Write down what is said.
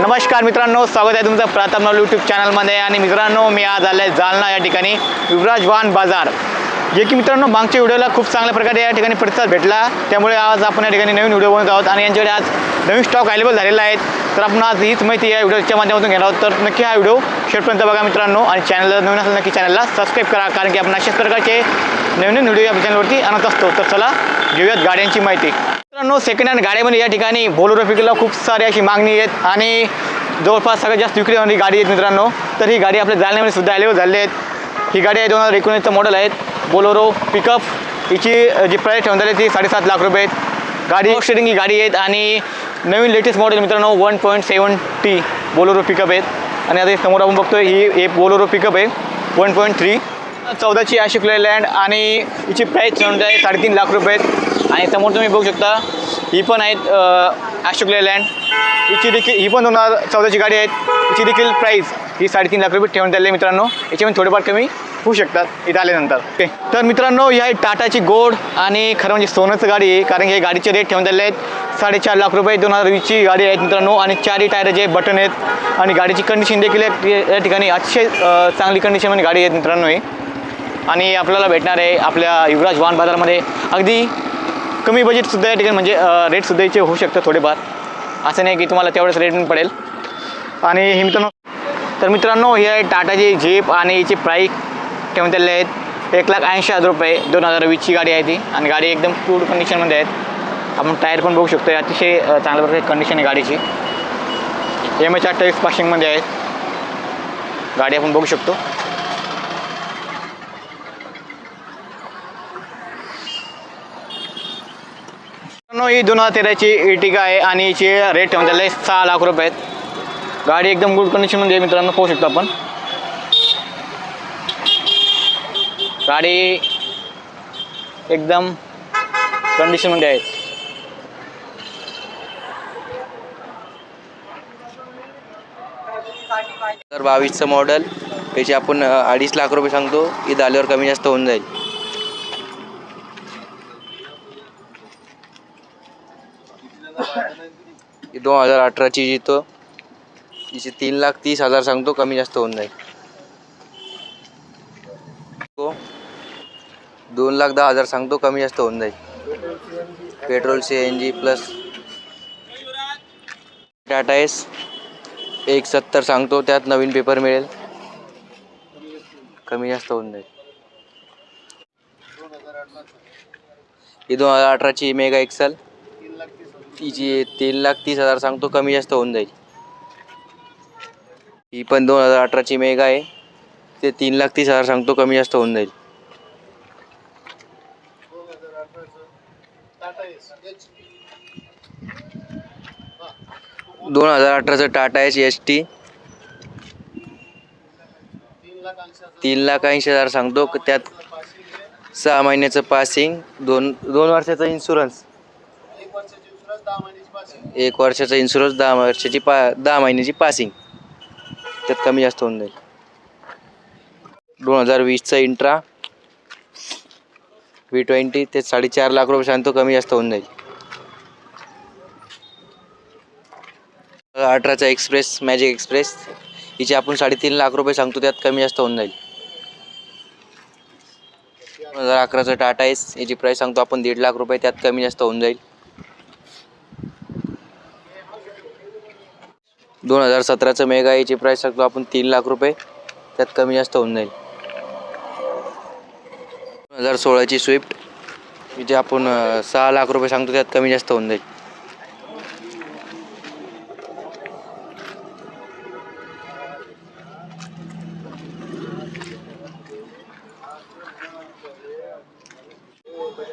नमस्कार मित्रांनो स्वागत आहे तुमचं प्रताप नवल यूट्यूब चॅनलमध्ये आणि मित्रांनो मी आज आलो आहे जालना या ठिकाणी युवराज वाहन बाजार. जे की मित्रांनो मागच्या व्हिडिओला खूप चांगल्या प्रकारे या ठिकाणी प्रतिसाद भेटला. त्यामुळे आज आपण या ठिकाणी नवीन व्हिडिओ बनवत आहोत. आणि यांच्याकडे आज नवीन स्टॉक अवेलेबल झालेला आहे तर आपण आज हीच माहिती या व्हिडिओच्या माध्यमातून घेणार आहोत. तर नक्की हा व्हिडिओ शेवटपर्यंत बघा मित्रांनो. आणि चॅनलला नवीन असेल नक्की चॅनलला सबस्क्राईब करा. कारण की आपण अशाच प्रकारचे नवीन नवीन व्हिडिओ या चॅनलवरती आणत असतो. तर चला घेऊयात गाड्यांची माहिती. मित्रांनो सेकंड हँड गाड्यामध्ये या ठिकाणी बोलोरो पिकला खूप सारी अशी मागणी आहेत. आणि जवळपास सगळ्यात जास्त विक्री होणारी गाडी आहेत मित्रांनो. तर ही गाडी आपल्या जालन्यामध्ये सुद्धा अवेलेबल झाली आहेत. ही गाडी आहे दोन हजार एकोणीसचं मॉडेल आहेत. बोलोरो पिकअप हिची जी प्राईस ठेवून झाली ती साडेसात लाख रुपये आहेत. गाडी स्टेरिंग ही गाडी आहेत. आणि नवीन लेटेस्ट मॉडेल मित्रांनो one point seven T Bolero pickup आहेत. आणि आता समोर आपण बघतोय ही एक बोलोरो पिकअप आहे. वन पॉईंट थ्री चौदाची अशोक लँड आणि हिची प्राईस ठेवून आहे साडेतीन लाख रुपये आहेत. आणि समोर तुम्ही बघू शकता ही पण आहेत अशोक लेलँड. हिची देखील ही पण दोन हजार चौदाची गाडी आहेत. हिची देखील प्राईस ही साडेतीन लाख रुपये ठेवून आहे मित्रांनो. याच्यामध्ये थोडेफार कमी होऊ शकतात. इथं आल्यानंतर. ओके. तर मित्रांनो ही आहे टाटाची गोड आणि खरं म्हणजे सोनंचं गाडी आहे. कारण की हे गाडीचे रेट ठेवून आले आहेत. साडेचार लाख रुपये दोन हजार वीसची गाडी आहेत मित्रांनो. आणि चारही टायरचे बटन आहेत आणि गाडीची कंडिशन देखील या या ठिकाणी अतिशय चांगली कंडिशनमध्ये गाडी आहेत मित्रांनो ही. आणि आपल्याला भेटणार आहे आपल्या युवराज वाहन बाजारामध्ये. अगदी कमी बजेटसुद्धा या ठिकाणी म्हणजे रेटसुद्धा याचे होऊ शकतं थोडेफार. असं नाही की तुम्हाला तेवढंच रेट पडेल. आणि हे मित्रांनो तर मित्रांनो हे आहे टाटाची जीप आणि याची प्राईस ठेवून दिलेले आहेत. एक लाख ऐंशी हजार रुपये दोन हजार वीसची गाडी आहे ती. आणि गाडी एकदम गुड कंडिशनमध्ये आहेत. आपण टायर पण बघू शकतो अतिशय चांगल्या प्रकारे कंडिशन आहे गाडीची. एम एच अठ्ठावीस पासिंगमध्ये आहेत. गाडी आपण बघू शकतो. मित्रांनो, ही दोन हजार तेराची इटिका आहे आणि हिची रेट म्हणजे लय सहा लाख रुपये आहेत. गाडी एकदम गुड कंडिशनमध्ये आहे मित्रांनो पाहू शकतो आपण. गाडी एकदम कंडिशनमध्ये आहे. तर बावीसचं मॉडेल त्याची आपण अडीच लाख रुपये सांगतो इथं आल्यावर कमी जास्त होऊन जाईल. दोन हजार अठराची जितो तिचे तीन लाख तीस हजार सांगतो कमी जास्त होऊन जाईल. दोन लाख दहा हजार सांगतो कमी जास्त होऊन जाईल. Petrol C N G plus Tata Ace एक सत्तर सांगतो त्यात नवीन पेपर मिळेल. कमी जास्त होऊन जाईल. ही दोन हजार अठराची मेगा एक्सल तिची तीन लाख तीस हजार सांगतो कमी जास्त होऊन जाईल. ही पण दोन हजार अठराची मेगा आहे. ते तीन लाख तीस हजार सांगतो कमी जास्त होऊन जाईल. दोन हजार अठराचं टाटा एस एस टी. तीन लाख ऐंशी हजार सांगतो त्यात सहा महिन्याचं पासिंग दोन दोन वर्षाचा इन्शुरन्स एक वर्षाचा इन्शुरन्स दहा वर्षाची पा दहा महिन्याची पासिंग त्यात कमी जास्त होऊन जाईल. दोन हजार वीसचा इंट्रा व्ही ट्वेंटी ते साडेचार लाख रुपये सांगतो कमी जास्त होऊन जाईल. अठराचा एक्सप्रेस मॅजिक एक्सप्रेस हिचे आपण साडेतीन लाख रुपये सांगतो त्यात कमी जास्त होऊन जाईल. दोन हजार अकराचं टाटा एस याची प्राईस सांगतो आपण दीड लाख रुपये त्यात कमी जास्त होऊन जाईल. दोन हजार सतराचं मेगा याची प्राईस सांगतो आपण तीन लाख रुपये. त्यात कमी जास्त होऊन जाईल. दोन हजार सोळाची स्विफ्ट जे आपण सहा लाख रुपये सांगतो त्यात कमी जास्त होऊन जाईल.